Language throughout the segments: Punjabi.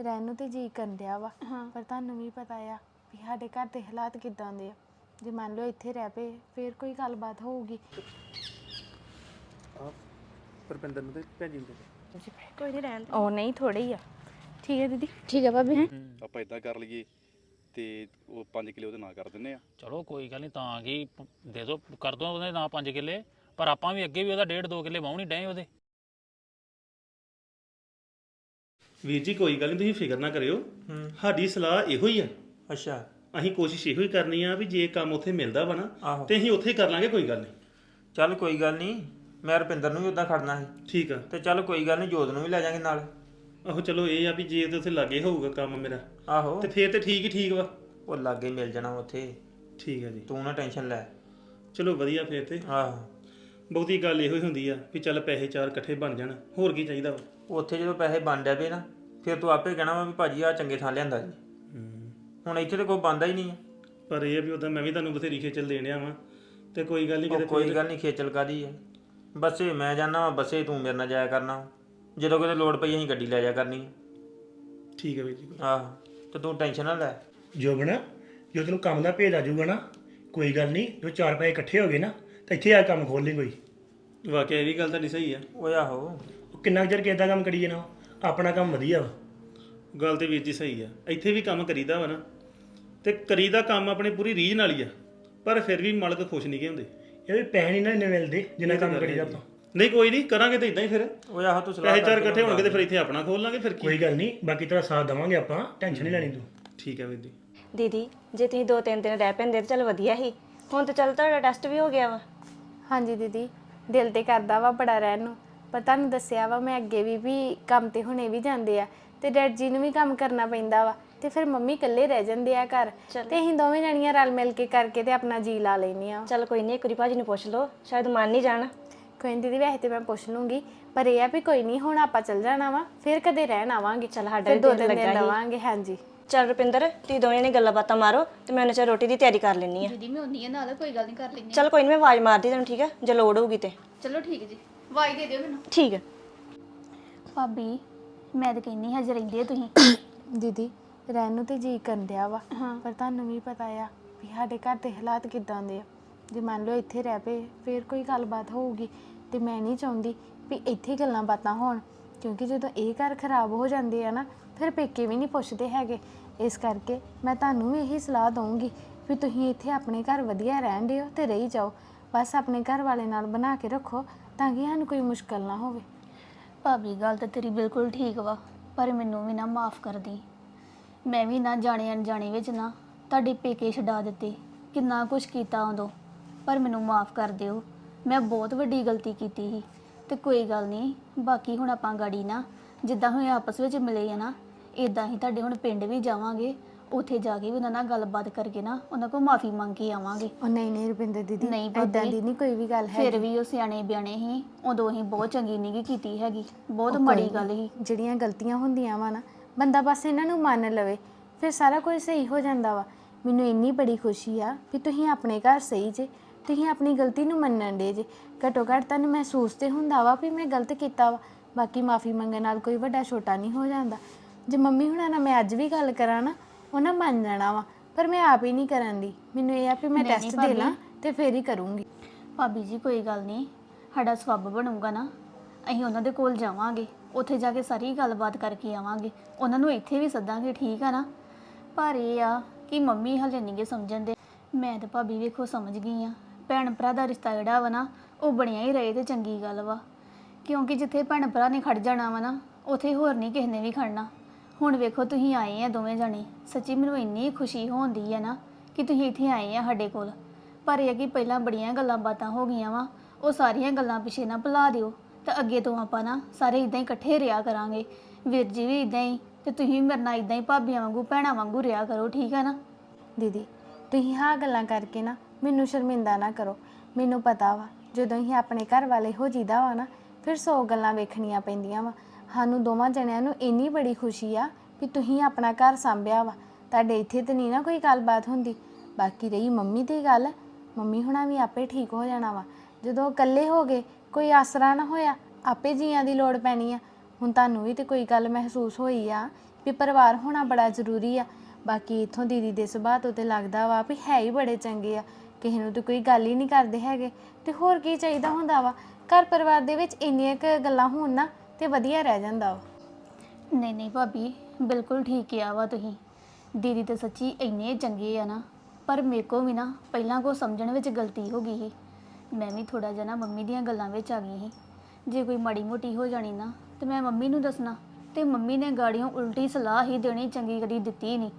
ਰਹਿਣ ਨੂੰ ਤੇ ਜੀ ਕਰਨ ਡਿਆ ਵਾ। ਹਾਂ। ਪਰ ਤੁਹਾਨੂੰ ਵੀ ਪਤਾ ਆ ਵੀ ਸਾਡੇ ਘਰ ਦੇ ਹਾਲਾਤ ਕਿਦਾਂ ਦੇ ਆ। ਜੇ ਮੰਨ ਲਓ ਇੱਥੇ ਰਹਿ ਪਏ ਫਿਰ ਕੋਈ ਗੱਲਬਾਤ ਹੋਊਗੀ। ਆ ਪਰਪਿੰਦਰ ਨੂੰ ਤੇ ਭੈਣ ਜੀ ਨੂੰ ਦੇ ਦਿਓ। ਕੋਈ ਨਹੀਂ ਰਹਿਣ ਉਹ ਨਹੀਂ ਥੋੜੇ ਹੀ ਆ। ਠੀਕ ਹੈ ਦੀਦੀ? ਠੀਕ ਹੈ ਭਾਬੀ। ਆਪਾਂ ਇਦਾਂ ਕਰ ਲਈਏ ਤੇ ਉਹ 5 ਕਿਲੋ ਉਹਦੇ ਨਾਂ ਕਰ ਦਿੰਨੇ ਆ। ਚਲੋ ਕੋਈ ਗੱਲ ਨਹੀਂ ਤਾਂ ਕੀ ਪ- ਦੇ ਦੋ ਕਰ ਦੋ ਉਹਦੇ ਨਾਂ 5 ਕਿੱਲੇ। ਪਰ ਆਪਾਂ ਵੀ ਅੱਗੇ ਵੀ ਉਹਦਾ ਡੇਢ 2 ਕਿੱਲੇ ਵਾਹੁਣੀ ਡਏ ਉਹਦੇ। ਵੀਰ ਜੀ ਕੋਈ ਗੱਲ ਨਹੀਂ ਤੁਸੀਂ ਫਿਕਰ ਨਾ ਕਰਿਓ। ਸਾਡੀ ਸਲਾਹ ਇਹੋ ਹੀ ਆ। ਅੱਛਾ। ਅਸੀਂ ਕੋਸ਼ਿਸ਼ ਇਹੋ ਹੀ ਕਰਨੀ ਆ ਵੀ ਜੇ ਕੰਮ ਉੱਥੇ ਮਿਲਦਾ ਵਾ ਨਾ ਆਹੋ। ਤੇ ਅਸੀਂ ਉੱਥੇ ਹੀ ਕਰ ਲਾਂਗੇ ਕੋਈ ਗੱਲ ਨਹੀਂ ਚੱਲ ਕੋਈ ਗੱਲ ਨਹੀਂ ਮੈਂ ਰੁਪਿੰਦਰ ਨੂੰ ਵੀ ਉਦਾਂ ਖੜਨਾ ਸੀ। ਠੀਕ ਆ। ਤੇ ਚੱਲ ਕੋਈ ਗੱਲ ਨਹੀਂ ਜੋਤ ਨੂੰ ਵੀ ਲੈ ਜਾਾਂਗੇ ਨਾਲ। ਆਹੋ ਚਲੋ ਇਹ ਆ ਵੀ ਜੇ ਤੇ ਉੱਥੇ ਲਾਗੇ ਹੋਊਗਾ ਕੰਮ ਮੇਰਾ ਆਹੋ। ਤੇ ਫੇਰ ਤੇ ਠੀਕ ਹੀ ਠੀਕ ਵਾ। ਉਹ ਲਾਗੇ ਮਿਲ ਜਾਣਾ ਉੱਥੇ। ਠੀਕ ਆ ਜੀ। ਤੂੰ ਨਾ ਟੈਨਸ਼ਨ ਲੈ। ਚਲੋ ਵਧੀਆ ਫੇਰ ਤੇ। ਆਹੋ। ਬਹੁਤੀ ਗੱਲ ਇਹੋ ਹੀ ਹੁੰਦੀ ਆ ਵੀ ਚੱਲ ਪੈਸੇ ਚਾਰ ਇਕੱਠੇ ਬਣ ਜਾਣ ਹੋਰ ਕੀ ਚਾਹੀਦਾ ਵਾ। ਉੱਥੇ ਜਦੋਂ ਪੈਸੇ ਬਣ ਪਏ ਨਾ ਫਿਰ ਤੂੰ ਆਪੇ ਕਹਿਣਾ ਵਾ ਵੀ ਭਾਜੀ ਆ ਚੰਗੇ ਥਾਂ ਲਿਆਂਦਾ ਜੀ ਹੁਣ ਇੱਥੇ ਤੇ ਕੋਈ ਬੰਦਾ ਹੀ ਨਹੀਂ ਆ। ਪਰ ਇਹ ਆ ਵੀ ਉਦਾਂ ਮੈਂ ਵੀ ਤੁਹਾਨੂੰ ਬਥੇਰੀ ਖੇਚਲ ਦੇਣਿਆ ਵਾਂ ਤੇ ਕੋਈ ਗੱਲ ਨਹੀਂ ਉਹ ਕਿਤੇ ਕੋਈ ਗੱਲ ਨਹੀਂ ਖੇਚਲ ਕਾਦੀ ਆ। ਬੱਸੇ ਮੈਂ ਜਾਣਾ ਵਾ ਬੱਸੇ ਤੂੰ ਮੇਰੇ ਨਾਲ ਜਾਇਆ ਕਰਨਾ। ਜਦੋਂ ਕਿਤੇ ਲੋੜ ਪਈ ਅਸੀਂ ਗੱਡੀ ਲੈ ਜਾ ਕਰਨੀ ਆ। ਠੀਕ ਹੈ ਵੀਰ ਜੀ। ਆਹੋ ਤੇ ਤੂੰ ਟੈਨਸ਼ਨ ਨਾ ਲੈ। ਜੋਬਨ ਜੋ ਤੈਨੂੰ ਕੰਮ ਦਾ ਭੇਜ ਆ ਜਾਊਗਾ ਨਾ ਕੋਈ ਗੱਲ ਨਹੀਂ ਜੋ ਚਾਰ ਪੈਸੇ ਇਕੱਠੇ ਹੋ ਗਏ ਨਾ ਤਾਂ ਇੱਥੇ ਆ ਕੇ ਕੰਮ ਖੋਲ ਲਈ ਕੋਈ। ਵਾਕਿਆ ਇਹ ਵੀ ਗੱਲ ਤੁਹਾਡੀ ਸਹੀ ਆ। ਓਏ ਆਹੋ। ਉਹ ਕਿੰਨਾ ਕੁ ਚਿਰ ਕਿਦਾਂ ਕੰਮ ਕਰੀ ਜਾਣਾ ਆਪਣਾ ਕੰਮ ਵਧੀਆ ਵਾ। ਗੱਲ ਤੇ ਵੀਰ ਜੀ ਸਹੀ ਆ। ਇੱਥੇ ਵੀ ਕੰਮ ਕਰੀਦਾ ਵਾ ਨਾ। ਤੇ ਕਰੀਦਾ ਕੰਮ ਆਪਣੇ ਪੂਰੀ ਰੀਝ ਨਾਲ ਹੀ ਆ। ਪਰ ਫਿਰ ਵੀ ਮਾਲਕ ਖੁਸ਼ ਨਹੀਂ ਹੁੰਦੇ। ਇਹ ਵੀ ਪੈਸੇ ਨਹੀਂ ਨਾ ਇੰਨੇ ਮਿਲਦੇ ਜਿੰਨਾ ਕੰਮ ਕਰੀਦਾ ਆਪਾਂ। ਨਹੀਂ ਕੋਈ ਨਹੀਂ ਕਰਾਂਗੇ ਤੇ ਇਦਾਂ ਹੀ ਫਿਰ। ਓਏ ਆਹੋ ਤੂੰ ਸਲਾਹ ਪੈਸੇ ਚਾਰ ਇਕੱਠੇ ਹੋਣਗੇ ਤੇ ਫਿਰ ਇੱਥੇ ਆਪਣਾ ਖੋਲ ਲਾਂਗੇ ਫਿਰ ਕੀ ਕੋਈ ਗੱਲ ਨਹੀਂ ਬਾਕੀ ਤੇਰਾ ਸਾਥ ਦੇਵਾਂਗੇ ਆਪਾਂ। ਟੈਨਸ਼ਨ ਨਹੀਂ ਲੈਣੀ ਤੂੰ। ਠੀਕ ਹੈ ਵੀਰ ਜੀ। ਦੀਦੀ ਜੇ ਤੁਸੀਂ ਦੋ ਤਿੰਨ ਦਿਨ ਰਹਿ ਪੈਂਦੇ ਤਾਂ ਚਲ ਵਧੀਆ ਸੀ। ਹੁਣ ਤਾਂ ਚੱਲ ਤੁਹਾਡਾ ਟੈਸਟ ਵੀ ਹੋ ਗਿਆ ਵਾ। ਹਾਂਜੀ ਦੀਦੀ ਦਿਲ ਤੇ ਕਰਦਾ ਵਾ ਬੜਾ ਰਹਿਣ ਨੂੰ। ਪਰ ਤੁਹਾਨੂੰ ਦੱਸਿਆ ਵਾ ਮੈਂ ਅੱਗੇ ਵੀ ਵੀ ਕੰਮ ਤੇ ਹੁਣੇ ਵੀ ਜਾਂਦੇ ਆ ਤੇ ਡੈਡ ਜੀ ਨੂੰ ਵੀ ਕੰਮ ਕਰਨਾ ਪੈਂਦਾ ਵਾ ਤੇ ਫਿਰ ਮੰਮੀ ਇਕੱਲੇ ਰਹਿ ਜਾਂਦੇ ਆ ਘਰ ਤੇ ਅਸੀਂ ਦੋਵੇਂ ਜਣੀਆਂ ਰਲ ਮਿਲ ਕੇ ਕਰਕੇ ਤੇ ਆਪਣਾ ਜੀ ਲਾ ਲੈਨੀਆਂ ਚਲ ਕੋਈ ਨਹੀਂ ਇੱਕ ਵਾਰੀ ਭਾਜੀ ਨੂੰ ਪੁੱਛ ਲਓ ਸ਼ਾਇਦ ਮੰਨ ਨਹੀਂ ਜਾਣ। ਕੋਈ ਨੀ ਦੀਦੀ ਵੈਸੇ ਤੇ ਮੈਂ ਪੁੱਛ ਲੂੰਗੀ ਪਰ ਇਹ ਆ ਵੀ ਕੋਈ ਨਹੀਂ ਹੁਣ ਆਪਾਂ ਚੱਲ ਜਾਣਾ ਵਾ ਫਿਰ ਕਦੇ ਰਹਿਣ ਆਵਾਂਗੇ ਚੱਲ ਸਾਡਾ ਫਿਰ ਵੀ ਦੋ ਦਿਲ ਤਿੰਨ ਦਿਨ ਲੱਗਾ। ਰਵਾਂਗੇ ਹਾਂਜੀ। ਚਲ ਰੁਪਿੰਦਰ ਤੁਸੀਂ ਦੋਵੇਂ ਨੇ ਗੱਲਾਂ ਬਾਤਾਂ ਮਾਰੋ ਤੇ ਮੈਂ ਉਹਨਾਂ ਚਿਰ ਰੋਟੀ ਦੀ ਤਿਆਰੀ ਕਰ ਲੈਣੀ ਆ ਦੀਦੀ ਮੈਂ ਹੁੰਦੀ ਆ ਨਾਲ ਕੋਈ ਗੱਲ ਨਹੀਂ ਕਰ ਲੈਂਦੇ ਚਲ ਕੋਈ ਨਹੀਂ ਮੈਂ ਆਵਾਜ਼ ਮਾਰਦੀ ਤੈਨੂੰ ਠੀਕ ਹੈ ਜੇ ਲੋੜ ਹੋਊਗੀ ਤੇ। ਚਲੋ ਠੀਕ ਜੀ। ਵਾਈ ਦੇ ਦਿਓ ਮੈਨੂੰ। ਠੀਕ ਹੈ। ਭਾਬੀ ਮੈਂ ਤਾਂ ਕਹਿੰਨੀ ਹਜੇ ਰਹਿੰਦੇ ਆ ਤੁਸੀਂ। ਦੀਦੀ ਰਹਿਣ ਨੂੰ ਤੇ ਜੀ ਕਰਨ ਡਿਆ ਵਾ ਪਰ ਤੁਹਾਨੂੰ ਵੀ ਪਤਾ ਆ ਵੀ ਸਾਡੇ ਘਰ ਦੇ ਹਾਲਾਤ ਕਿਦਾਂ ਦੇ ਆ। ਜੇ ਮੰਨ ਲਓ ਇੱਥੇ ਰਹਿ ਪਏ ਫਿਰ ਕੋਈ ਗੱਲਬਾਤ ਹੋਊਗੀ ਤੇ ਮੈਂ ਨਹੀਂ ਚਾਹੁੰਦੀ ਵੀ ਇੱਥੇ ਗੱਲਾਂ ਬਾਤਾਂ ਹੋਣ ਕਿਉਂਕਿ ਜਦੋਂ ਇਹ ਘਰ ਖਰਾਬ ਹੋ ਜਾਂਦੇ ਆ ਨਾ ਫਿਰ ਪੇਕੇ ਵੀ ਨਹੀਂ ਪੁੱਛਦੇ ਹੈਗੇ। ਇਸ ਕਰਕੇ ਮੈਂ ਤੁਹਾਨੂੰ ਵੀ ਇਹੀ ਸਲਾਹ ਦਊਂਗੀ ਵੀ ਤੁਸੀਂ ਇੱਥੇ ਆਪਣੇ ਘਰ ਵਧੀਆ ਰਹਿਣ ਦਿਓ ਤੇ ਰਹੀ ਜਾਓ। ਬਸ ਆਪਣੇ ਘਰ ਵਾਲੇ ਨਾਲ ਬਣਾ ਕੇ ਰੱਖੋ ਤਾਂ ਕਿ ਸਾਨੂੰ ਕੋਈ ਮੁਸ਼ਕਲ ਨਾ ਹੋਵੇ। ਭਾਬੀ, ਗੱਲ ਤਾਂ ਤੇਰੀ ਬਿਲਕੁਲ ਠੀਕ ਵਾ, ਪਰ ਮੈਨੂੰ ਵੀ ਨਾ ਮਾਫ ਕਰ ਦੀ। ਮੈਂ ਵੀ ਨਾ ਜਾਣੇ ਅਣਜਾਣੇ ਵਿੱਚ ਨਾ ਤੁਹਾਡੇ ਪੇਕੇ ਛਡਾ ਦਿੱਤੇ, ਕਿੰਨਾ ਕੁਝ ਕੀਤਾ ਉਦੋਂ, ਪਰ ਮੈਨੂੰ ਮਾਫ ਕਰ ਦਿਓ। ਮੈਂ ਬਹੁਤ ਵੱਡੀ ਗਲਤੀ ਕੀਤੀ ਸੀ। ਤੇ ਕੋਈ ਗੱਲ ਨਹੀਂ, ਬਾਕੀ ਹੁਣ ਆਪਾਂ ਗਾੜੀ ਨਾ, ਜਿੱਦਾਂ ਹੋਏ ਆਪਸ ਵਿੱਚ ਮਿਲੇ ਆ ਨਾ ਇਦਾਂ ਹੀ ਤੁਹਾਡੇ ਹੁਣ ਪਿੰਡ ਵੀ ਜਾਵਾਂਗੇ ਉੱਥੇ ਜਾ ਕੇ ਵੀ ਉਹਨਾਂ ਨਾਲ ਗੱਲਬਾਤ ਕਰਕੇ ਨਾ ਉਹਨਾਂ ਕੋਲ ਮਾਫੀ ਮੰਗ ਕੇ ਆਵਾਂਗੇ। ਉਹ ਨਹੀਂ ਨਹੀਂ ਰੁਪਿੰਦਰ ਦੀਦੀ ਨਹੀਂ ਏਦਾਂ ਭਾਬੀ। ਦੀ ਨਹੀਂ ਕੋਈ ਵੀ ਗੱਲ ਹੈ ਫਿਰ ਵੀ ਉਹ ਸਿਆਣੇ ਬਿਆਣੇ ਸੀ ਉਦੋਂ ਹੀ ਬਹੁਤ ਚੰਗੀ ਨਿਗੀ ਕੀਤੀ ਹੈਗੀ ਬਹੁਤ ਮਾੜੀ ਗੱਲ ਸੀ। ਜਿਹੜੀਆਂ ਗਲਤੀਆਂ ਹੁੰਦੀਆਂ ਵਾ ਨਾ ਬੰਦਾ ਬਸ ਇਹਨਾਂ ਨੂੰ ਮੰਨ ਲਵੇ ਫਿਰ ਸਾਰਾ ਕੁਝ ਸਹੀ ਹੋ ਜਾਂਦਾ ਵਾ। ਮੈਨੂੰ ਇੰਨੀ ਬੜੀ ਖੁਸ਼ੀ ਆ ਵੀ ਤੁਸੀਂ ਆਪਣੇ ਘਰ ਸਹੀ ਜੇ ਤੁਸੀਂ ਆਪਣੀ ਗਲਤੀ ਨੂੰ ਮੰਨਣ ਦੇ ਜੇ। ਘਟੋ ਘੱਟ ਤੁਹਾਨੂੰ ਮਹਿਸੂਸ ਤੇ ਹੁੰਦਾ ਵਾ ਵੀ ਮੈਂ ਗਲਤ ਕੀਤਾ ਵਾ ਬਾਕੀ ਮਾਫੀ ਮੰਗਣ ਨਾਲ ਕੋਈ ਵੱਡਾ ਛੋਟਾ ਨਹੀਂ ਹੋ ਜਾਂਦਾ। ਜੇ ਮੰਮੀ ਹੁਣਾਂ ਨਾਲ ਮੈਂ ਅੱਜ ਵੀ ਗੱਲ ਕਰਾਂ ਨਾ ਉਹਨਾਂ ਮੰਨ ਜਾਣਾ ਵਾ ਪਰ ਮੈਂ ਆਪ ਹੀ ਨਹੀਂ ਕਰਨ ਦੀ। ਮੈਨੂੰ ਇਹ ਆ ਵੀ ਮੈਂ ਨਹੀਂ, ਟੈਸਟ ਭਾਬੀ। ਦੇ ਲਾਂ ਤੇ ਫੇਰ ਹੀ ਕਰੂੰਗੀ। ਭਾਬੀ ਜੀ ਕੋਈ ਗੱਲ ਨਹੀਂ। ਸਾਡਾ ਸਵੱਬ ਬਣੂਗਾ ਨਾ। ਅਸੀਂ ਉਹਨਾਂ ਦੇ ਕੋਲ ਜਾਵਾਂਗੇ। ਉੱਥੇ ਜਾ ਕੇ ਸਾਰੀ ਗੱਲਬਾਤ ਕਰਕੇ ਆਵਾਂਗੇ। ਉਹਨਾਂ ਨੂੰ ਇੱਥੇ ਵੀ ਸੱਦਾਂਗੇ ਠੀਕ ਆ ਨਾ? ਪਰ ਇਹ ਆ ਕਿ ਮੰਮੀ ਹਲੇ ਨਹੀਂ ਗੇ ਸਮਝਣ ਦੇ। ਮੈਂ ਤਾਂ ਭਾਬੀ ਵੇਖੋ ਸਮਝ ਗਈ ਆ। ਭੈਣ ਭਰਾ ਦਾ ਰਿਸ਼ਤਾ ਜਿਹੜਾ ਵਾ ਨਾ ਉਹ ਬਣਿਆ ਹੀ ਰਹੇ ਤੇ ਚੰਗੀ ਗੱਲ ਵਾ। ਕਿਉਂਕਿ ਜਿੱਥੇ ਭੈਣ ਭਰਾ ਨੇ ਖੜ ਜਾਣਾ ਵਾ ਨਾ ਉੱਥੇ ਹੋਰ ਨਹੀਂ ਕਿਸੇ ਨੇ ਵੀ ਖੜਨਾ। ਹੁਣ ਵੇਖੋ ਤੁਸੀਂ ਆਏ ਆ ਦੋਵੇਂ ਜਣੇ। ਸੱਚੀ ਮੈਨੂੰ ਇੰਨੀ ਖੁਸ਼ੀ ਹੋਉਂਦੀ ਹੈ ਨਾ ਕਿ ਤੁਸੀਂ ਇੱਥੇ ਆਏ ਆ ਸਾਡੇ ਕੋਲ। ਪਰ ਇਹ ਕਿ ਪਹਿਲਾਂ ਬੜੀਆਂ ਗੱਲਾਂ ਬਾਤਾਂ ਹੋ ਗਈਆਂ ਵਾ। ਉਹ ਸਾਰੀਆਂ ਗੱਲਾਂ ਪਿਛੇ ਨਾ ਭੁਲਾ ਦਿਓ। ਤਾਂ ਅੱਗੇ ਤੋਂ ਆਪਾਂ ਨਾ ਸਾਰੇ ਇਦਾਂ ਹੀ ਇਕੱਠੇ ਰਿਹਾ ਕਰਾਂਗੇ। ਵੀਰ ਜੀ ਵੀ ਇਦਾਂ ਹੀ ਤੇ ਤੁਸੀਂ ਵੀ ਮੇਰੇ ਨਾਲ ਇਦਾਂ ਹੀ ਭਾਬੀਆਂ ਵਾਂਗੂ, ਭੈਣਾਂ ਵਾਂਗੂ ਰਿਹਾ ਕਰੋ, ਠੀਕ ਹੈ ਨਾ? ਦੀਦੀ, ਤੁਸੀਂ ਹਾਂ ਗੱਲਾਂ ਕਰਕੇ ਨਾ ਮੈਨੂੰ ਸ਼ਰਮਿੰਦਾ ਨਾ ਕਰੋ। ਮੈਨੂੰ ਪਤਾ ਵਾ, ਜਦੋਂ ਹੀ ਆਪਣੇ ਘਰ ਵਾਲੇ ਹੋ ਜੀਦਾ ਵਾ ਨਾ, ਫਿਰ ਸੌ ਗੱਲਾਂ ਵੇਖਣੀਆਂ ਪੈਂਦੀਆਂ ਵਾ। ਸਾਨੂੰ ਦੋਵਾਂ ਜਣਿਆਂ ਨੂੰ ਇੰਨੀ ਬੜੀ ਖੁਸ਼ੀ ਆ ਵੀ ਤੁਸੀਂ ਆਪਣਾ ਘਰ ਸੰਭਿਆ ਵਾ। ਤੁਹਾਡੇ ਇੱਥੇ ਤੇ ਨਹੀਂ ਨਾ ਕੋਈ ਗੱਲਬਾਤ ਹੁੰਦੀ। ਬਾਕੀ ਰਹੀ ਮੰਮੀ ਦੀ ਗੱਲ। ਮੰਮੀ ਹੁਣਾਂ ਵੀ ਆਪੇ ਠੀਕ ਹੋ ਜਾਣਾ ਵਾ। ਜਦੋਂ ਇਕੱਲੇ ਹੋ ਗਏ, ਕੋਈ ਆਸਰਾ ਨਾ ਹੋਇਆ, ਆਪੇ ਜੀਆਂ ਦੀ ਲੋੜ ਪੈਣੀ ਆ। ਹੁਣ ਤੁਹਾਨੂੰ ਵੀ ਤੇ ਕੋਈ ਗੱਲ ਮਹਿਸੂਸ ਹੋਈ ਆ ਵੀ ਪਰਿਵਾਰ ਹੋਣਾ ਬੜਾ ਜ਼ਰੂਰੀ ਆ। ਬਾਕੀ ਇਥੋਂ ਦੀਦੀ ਦੇ ਸੁਭਾਅ ਤੋਂ ਤੇ ਲੱਗਦਾ ਵਾ ਵੀ ਹੈ ਹੀ ਬੜੇ ਚੰਗੇ ਆ। ਕਿਸੇ ਨੂੰ ਤੇ ਕੋਈ ਗੱਲ ਹੀ ਨਹੀਂ ਕਰਦੇ ਹੈਗੇ। ਤੇ ਹੋਰ ਕੀ ਚਾਹੀਦਾ ਹੁੰਦਾ ਵਾ? ਘਰ ਪਰਿਵਾਰ ਦੇ ਵਿੱਚ ਇੰਨੀਆਂ ਕੁ ਗੱਲਾਂ ਹੋਣ ਨਾ ਤੇ ਵਧੀਆ ਰਹਿ ਜਾਂਦਾ ਵਾ ਨਹੀਂ ਨਹੀਂ ਭਾਬੀ, ਬਿਲਕੁਲ ਠੀਕ ਕਿਹਾ ਵਾ ਤੁਸੀਂ। ਦੀਦੀ ਤੇ ਸੱਚੀ ਇੰਨੇ ਚੰਗੇ ਆ ਨਾ, ਪਰ ਮੇਰੇ ਕੋ ਵੀ ਨਾ ਪਹਿਲਾਂ ਕੋ ਸਮਝਣ ਵਿੱਚ ਗਲਤੀ ਹੋ ਗਈ ਸੀ। ਮੈਂ ਵੀ ਥੋੜਾ ਜਿਹਾ ਨਾ ਮੰਮੀ ਦੀਆਂ ਗੱਲਾਂ ਵਿੱਚ ਆ ਗਈ ਸੀ। ਜੇ ਕੋਈ ਮਾੜੀ ਮੋਟੀ ਹੋ ਜਾਣੀ ਨਾ, ਤੇ ਮੈਂ ਮੰਮੀ ਨੂੰ ਦੱਸਣਾ, ਤੇ ਮੰਮੀ ਨੇ ਗਾੜੀਆਂ ਉਲਟੀ ਸਲਾਹ ਹੀ ਦੇਣੀ ਚੰਗੀ ਕਦੀ ਦਿੱਤੀ ਨਹੀਂ।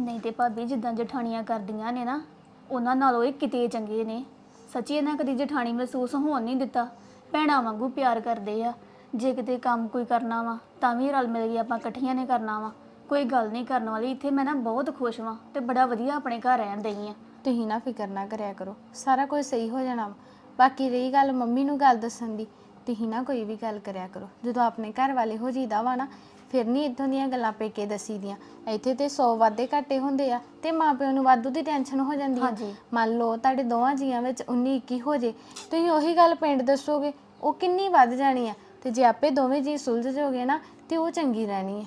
ਨਹੀਂ ਤੇ ਭਾਬੀ, ਜਿੱਦਾਂ ਜਠਾਣੀਆਂ ਕਰਦੀਆਂ ਨੇ ਨਾ, ਉਹਨਾਂ ਨਾਲੋਂ ਇਹ ਕਿਤੇ ਚੰਗੇ ਨੇ। ਸੱਚੀ ਇਹਨਾਂ ਕਦੀ ਜਠਾਣੀ ਮਹਿਸੂਸ ਹੋਣ ਨਹੀਂ ਦਿੱਤਾ। ਭੈਣਾਂ ਵਾਂਗੂ ਪਿਆਰ ਕਰਦੇ ਆ। ਜੇ ਕਿਤੇ ਕੰਮ ਕੋਈ ਕਰਨਾ ਵਾ ਤਾਂ ਵੀ ਰਲ ਮਿਲ ਕੇ ਆਪਾਂ ਇਕੱਠੀਆਂ ਨੇ ਕਰਨਾ ਵਾ। ਕੋਈ ਗੱਲ ਨਹੀਂ ਕਰਨ ਵਾਲੀ ਇੱਥੇ ਮੈਂ ਨਾ ਬਹੁਤ ਖੁਸ਼ ਵਾਂ ਤੇ ਬੜਾ ਵਧੀਆ ਆਪਣੇ ਘਰ ਰਹਿਣ ਦਈ ਆ। ਤੁਸੀਂ ਨਾ ਫਿਕਰ ਨਾ ਕਰਿਆ ਕਰੋ ਸਾਰਾ ਕੁਝ ਸਹੀ ਹੋ ਜਾਣਾ ਵਾ। ਬਾਕੀ ਰਹੀ ਗੱਲ ਮੰਮੀ ਨੂੰ ਗੱਲ ਦੱਸਣ ਦੀ ਤੁਸੀਂ ਨਾ ਕੋਈ ਵੀ ਗੱਲ ਕਰਿਆ ਕਰੋ। ਜਦੋਂ ਆਪਣੇ ਘਰ ਵਾਲੇ ਹੋ ਜੀਦਾ ਵਾ ਨਾ ਫਿਰ ਨਹੀਂ ਇਦਾਂ ਦੀਆਂ ਗੱਲਾਂ ਪੇਕੇ ਦੱਸੀ ਦੀਆਂ ਇੱਥੇ ਤੇ 100 ਵਾਧੇ ਘਾਟੇ ਹੁੰਦੇ ਆ ਤੇ ਮਾਪਿਆਂ ਨੂੰ ਵਾਧੂ ਦੀ ਟੈਨਸ਼ਨ ਹੋ ਜਾਂਦੀ ਆ ਹਾਂਜੀ। ਮੰਨ ਲਓ ਤੁਹਾਡੇ ਦੋਵਾਂ ਜੀਆਂ ਵਿੱਚ 19 21 ਹੋ ਜੇ ਤੁਸੀਂ ਉਹੀ ਗੱਲ ਪਿੰਡ ਦੱਸੋਗੇ ਉਹ ਕਿੰਨੀ ਵੱਧ ਜਾਣੀ ਆ? ਤੇ ਜੇ ਆਪੇ ਦੋਵੇਂ ਜੀ ਸੁਲਝ ਜਾਓਗੇ ਨਾ, ਤੇ ਉਹ ਚੰਗੀ ਰਹਿਣੀ ਆ।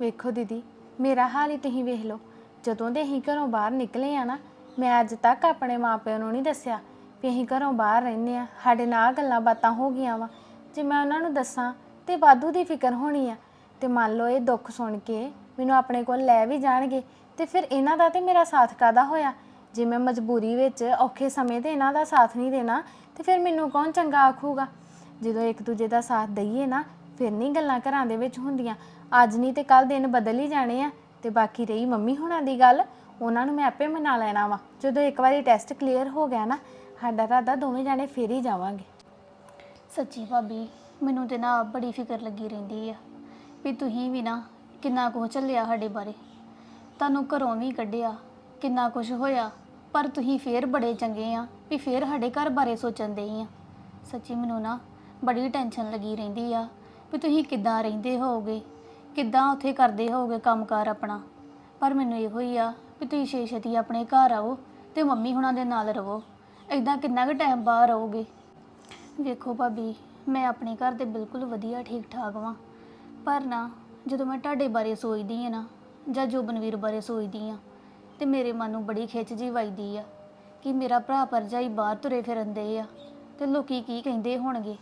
ਵੇਖੋ ਦੀਦੀ, ਮੇਰਾ ਹਾਲ ਹੀ ਤੁਸੀਂ ਵੇਖ ਲਓ। ਜਦੋਂ ਦੇ ਅਸੀਂ ਘਰੋਂ ਬਾਹਰ ਨਿਕਲੇ ਆ ਨਾ, ਮੈਂ ਅੱਜ ਤੱਕ ਆਪਣੇ ਮਾਪਿਆਂ ਨੂੰ ਨਹੀਂ ਦੱਸਿਆ ਵੀ ਅਸੀਂ ਘਰੋਂ ਬਾਹਰ ਰਹਿੰਦੇ ਆ। ਸਾਡੇ ਨਾਲ ਗੱਲਾਂ ਬਾਤਾਂ ਹੋ ਗਈਆਂ ਵਾ। ਜੇ ਮੈਂ ਉਹਨਾਂ ਨੂੰ ਦੱਸਾਂ, ਤੇ ਵਾਧੂ ਦੀ ਫਿਕਰ ਹੋਣੀ ਆ। ਤੇ ਮੰਨ ਲਓ ਇਹ ਦੁੱਖ ਸੁਣ ਕੇ ਮੈਨੂੰ ਆਪਣੇ ਕੋਲ ਲੈ ਵੀ ਜਾਣਗੇ, ਤੇ ਫਿਰ ਇਹਨਾਂ ਦਾ ਤੇ ਮੇਰਾ ਸਾਥ ਕਾਦਾ ਹੋਇਆ? ਜੇ ਮੈਂ ਮਜਬੂਰੀ ਵਿੱਚ ਔਖੇ ਸਮੇਂ ਤੇ ਇਹਨਾਂ ਦਾ ਸਾਥ ਨਹੀਂ ਦੇਣਾ, ਤੇ ਫਿਰ ਮੈਨੂੰ ਕੌਣ ਚੰਗਾ ਆਖੂਗਾ? ਜਦੋਂ ਇੱਕ ਦੂਜੇ ਦਾ ਸਾਥ ਦਈਏ ਨਾ, ਫਿਰ ਨਹੀਂ ਗੱਲਾਂ ਘਰਾਂ ਦੇ ਵਿੱਚ ਹੁੰਦੀਆਂ। ਅੱਜ ਨਹੀਂ ਤੇ ਕੱਲ ਦਿਨ ਬਦਲ ਹੀ ਜਾਣੇ ਆ। ਤੇ ਬਾਕੀ ਰਹੀ ਮੰਮੀ ਹੁਣਾਂ ਦੀ ਗੱਲ, ਉਹਨਾਂ ਨੂੰ ਮੈਂ ਆਪੇ ਮਨਾ ਲੈਣਾ ਵਾ। ਜਦੋਂ ਇੱਕ ਵਾਰੀ ਟੈਸਟ ਕਲੀਅਰ ਹੋ ਗਿਆ ਨਾ, ਸਾਡਾ ਰਾਦਾ ਦੋਵੇਂ ਜਾਣੇ ਫੇਰ ਹੀ ਜਾਵਾਂਗੇ। ਸੱਚੀ ਭਾਬੀ, ਮੈਨੂੰ ਤੇ ਨਾ ਬੜੀ ਫਿਕਰ ਲੱਗੀ ਰਹਿੰਦੀ ਆ ਵੀ ਤੁਸੀਂ ਵੀ ਨਾ ਕਿੰਨਾ ਕੁ ਚੱਲਿਆ ਸਾਡੇ ਬਾਰੇ। ਤੁਹਾਨੂੰ ਘਰੋਂ ਵੀ ਕੱਢਿਆ, ਕਿੰਨਾ ਕੁਝ ਹੋਇਆ, ਪਰ ਤੁਸੀਂ ਫੇਰ ਬੜੇ ਚੰਗੇ ਆ ਵੀ ਫੇਰ ਸਾਡੇ ਘਰ ਬਾਰੇ ਸੋਚਣ ਦੇ ਆ। ਸੱਚੀ ਮੈਨੂੰ ਨਾ ਬੜੀ ਟੈਨਸ਼ਨ ਲੱਗੀ ਰਹਿੰਦੀ ਆ ਵੀ ਤੁਸੀਂ ਕਿੱਦਾਂ ਰਹਿੰਦੇ ਹੋਗੇ ਕਿੱਦਾਂ ਉੱਥੇ ਕਰਦੇ ਹੋਵੋਗੇ ਕੰਮਕਾਰ ਆਪਣਾ। ਪਰ ਮੈਨੂੰ ਇਹੋ ਹੀ ਆ ਵੀ ਤੁਸੀਂ ਛੇ ਛੇਤੀ ਆਪਣੇ ਘਰ ਆਓ ਤੇ ਮੰਮੀ ਹੁਣਾਂ ਦੇ ਨਾਲ ਰਹੋ। ਇਦਾਂ ਕਿੰਨਾ ਕੁ ਟਾਈਮ ਬਾਹਰ ਰਹੋਗੇ। ਵੇਖੋ ਭਾਬੀ, ਮੈਂ ਆਪਣੇ ਘਰ ਦੇ ਬਿਲਕੁਲ ਵਧੀਆ ਠੀਕ ਠਾਕ ਵਾਂ। ਪਰ ਨਾ, ਜਦੋਂ ਮੈਂ ਤੁਹਾਡੇ ਬਾਰੇ ਸੋਚਦੀ ਆ ਨਾ, ਜਾਂ ਜੋਬਨਵੀਰ ਬਾਰੇ ਸੋਚਦੀ ਆ, ਤੇ ਮੇਰੇ ਮਨ ਨੂੰ ਬੜੀ ਖਿੱਚ ਜੀ ਵੱਜਦੀ ਆ ਕਿ ਮੇਰਾ ਭਰਾ ਭਰਜਾਈ ਬਾਹਰ ਤੁਰੇ ਫਿਰਨ ਦੇ ਆ, ਤੇ ਲੋਕੀ ਕੀ ਕਹਿੰਦੇ ਹੋਣਗੇ।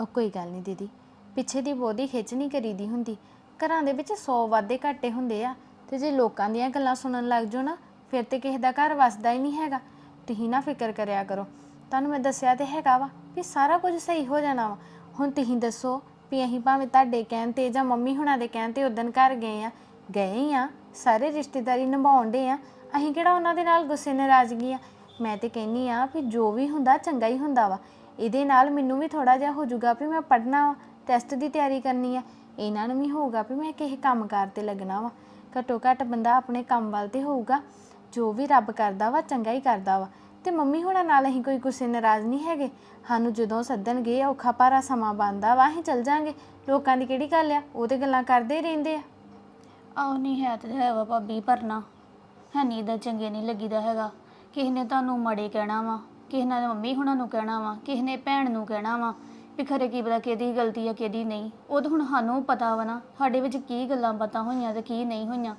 ਉਹ ਕੋਈ ਗੱਲ ਨਹੀਂ ਦੀਦੀ। ਪਿੱਛੇ ਦੀ ਬਹੁਤੀ ਖਿੱਚ ਨਹੀਂ ਕਰੀਦੀ ਹੁੰਦੀ। ਘਰਾਂ ਦੇ ਵਿੱਚ 100 ਵਾਧੇ ਘਾਟੇ ਹੁੰਦੇ ਆ ਤੇ ਜੇ ਲੋਕਾਂ ਦੀਆਂ ਗੱਲਾਂ ਸੁਣਨ ਲੱਗ ਜਾਓ ਨਾ, ਫਿਰ ਤੇ ਕਿਸੇ ਦਾ ਘਰ ਵਸਦਾ ਹੀ ਨਹੀਂ ਹੈਗਾ। ਤੁਸੀਂ ਨਾ ਫਿਕਰ ਕਰਿਆ ਕਰੋ। ਤੁਹਾਨੂੰ ਮੈਂ ਦੱਸਿਆ ਤੇ ਹੈਗਾ ਵਾ ਵੀ ਸਾਰਾ ਕੁਝ ਸਹੀ ਹੋ ਜਾਣਾ ਵਾ। ਹੁਣ ਤੁਸੀਂ ਦੱਸੋ ਵੀ ਅਸੀਂ ਭਾਵੇਂ ਤੁਹਾਡੇ ਕਹਿਣ ਤੇ ਜਾਂ ਮੰਮੀ ਹੁਣਾਂ ਦੇ ਕਹਿਣ ਤੇ ਉਦੋਂ ਘਰ ਗਏ ਆ। ਗਏ ਹੀ ਆ। ਸਾਰੇ ਰਿਸ਼ਤੇਦਾਰੀ ਨਿਭਾਉਂਦੇ ਆ। ਅਸੀਂ ਕਿਹੜਾ ਉਹਨਾਂ ਦੇ ਨਾਲ ਗੁੱਸੇ ਨਾਰਾਜ਼ਗੀ ਆ? ਮੈਂ ਤੇ ਕਹਿੰਨੀ ਆ ਵੀ ਜੋ ਵੀ ਹੁੰਦਾ ਚੰਗਾ ਹੀ ਹੁੰਦਾ ਵਾ। ਇਹਦੇ ਨਾਲ ਮੈਨੂੰ ਵੀ ਥੋੜਾ ਜਿਹਾ ਹੋ ਜਾਊਗਾ ਵੀ ਮੈਂ ਪੜ੍ਹਨਾ ਵਾ ਟੈਸਟ ਦੀ ਤਿਆਰੀ ਕਰਨੀ ਆ। ਇਹਨਾਂ ਨੂੰ ਵੀ ਹੋਊਗਾ ਵੀ ਮੈਂ ਕਿਸੇ ਕੰਮਕਾਰ ਤੇ ਲੱਗਣਾ ਵਾ। ਘੱਟੋ ਘੱਟ ਬੰਦਾ ਆਪਣੇ ਕੰਮ ਵੱਲ ਤੇ ਹੋਊਗਾ, ਜੋ ਵੀ ਰੱਬ ਕਰਦਾ ਵਾ, ਚੰਗਾ ਹੀ ਕਰਦਾ ਵਾ। ਤੇ ਮੰਮੀ ਹੁਣਾਂ ਨਾਲ ਅਸੀਂ ਕੋਈ ਗੁੱਸੇ ਨਾਰਾਜ਼ ਨਹੀਂ ਹੈਗੇ। ਸਾਨੂੰ ਜਦੋਂ ਸੱਦਣਗੇ, ਔਖਾ ਭਾਰਾ ਸਮਾਂ ਬੰਦਾ ਵਾ, ਅਸੀਂ ਚੱਲ ਜਾਾਂਗੇ। ਲੋਕਾਂ ਦੀ ਕਿਹੜੀ ਗੱਲ ਆ? ਉਹ ਤੇ ਗੱਲਾਂ ਕਰਦੇ ਹੀ ਰਹਿੰਦੇ ਆ। ਆਹ ਨਹੀਂ ਹੈ ਤੇ ਹੈ ਵਾ ਭਾਬੀ, ਪਰ ਨਾ, ਹੈ ਨਹੀਂ ਦਾ ਚੰਗੇ ਨਹੀਂ ਲੱਗੀਦਾ ਹੈਗਾ। ਕਿਸੇ ਨੇ ਤੁਹਾਨੂੰ ਮਾੜੇ ਕਹਿਣਾ ਵਾ। ਕਿਸੇ ਨੇ ਮੰਮੀ ਹੁਣਾਂ ਨੂੰ ਕਹਿਣਾ ਵਾ ਕਿਸੇ ਨੇ ਭੈਣ ਨੂੰ ਕਹਿਣਾ ਵਾ ਵੀ ਖਰੇ ਕੀ ਪਤਾ ਕਿਹਦੀ ਗਲਤੀ ਆ ਕਿਹਦੀ ਨਹੀਂ। ਉਹ ਤਾਂ ਹੁਣ ਸਾਨੂੰ ਪਤਾ ਵਾ ਨਾ ਸਾਡੇ ਵਿੱਚ ਕੀ ਗੱਲਾਂ ਬਾਤਾਂ ਹੋਈਆਂ ਤੇ ਕੀ ਨਹੀਂ ਹੋਈਆਂ।